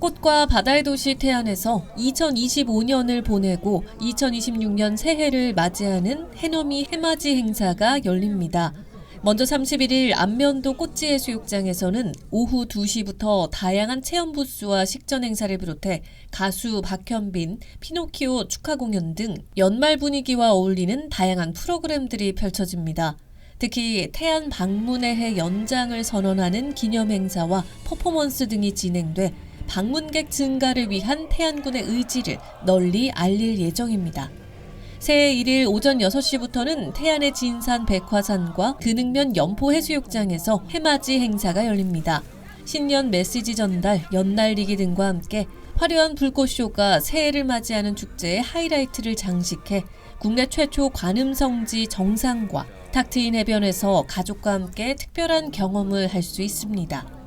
꽃과 바다의 도시 태안에서 2025년을 보내고 2026년 새해를 맞이하는 해넘이 해맞이 행사가 열립니다. 먼저 31일 안면도 꽃지해수욕장에서는 오후 2시부터 다양한 체험 부스와 식전 행사를 비롯해 가수 박현빈, 피노키오 축하 공연 등 연말 분위기와 어울리는 다양한 프로그램들이 펼쳐집니다. 특히 태안 방문의 해 연장을 선언하는 기념 행사와 퍼포먼스 등이 진행돼 방문객 증가를 위한 태안군의 의지를 널리 알릴 예정입니다. 새해 1일 오전 6시부터는 태안의 진산 백화산과 근흥면 연포 해수욕장에서 해맞이 행사가 열립니다. 신년 메시지 전달, 연날리기 등과 함께 화려한 불꽃쇼가 새해를 맞이하는 축제의 하이라이트를 장식해 국내 최초 관음성지 정상과 탁 트인 해변에서 가족과 함께 특별한 경험을 할 수 있습니다.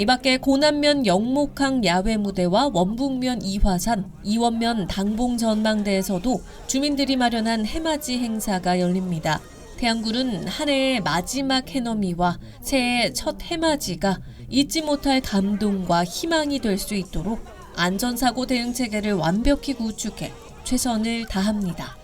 이 밖에 고남면 영목항 야외 무대와 원북면 이화산, 이원면 당봉 전망대에서도 주민들이 마련한 해맞이 행사가 열립니다. 태양군은 한 해의 마지막 해넘이와 새해 첫 해맞이가 잊지 못할 감동과 희망이 될 수 있도록 안전사고 대응 체계를 완벽히 구축해 최선을 다합니다.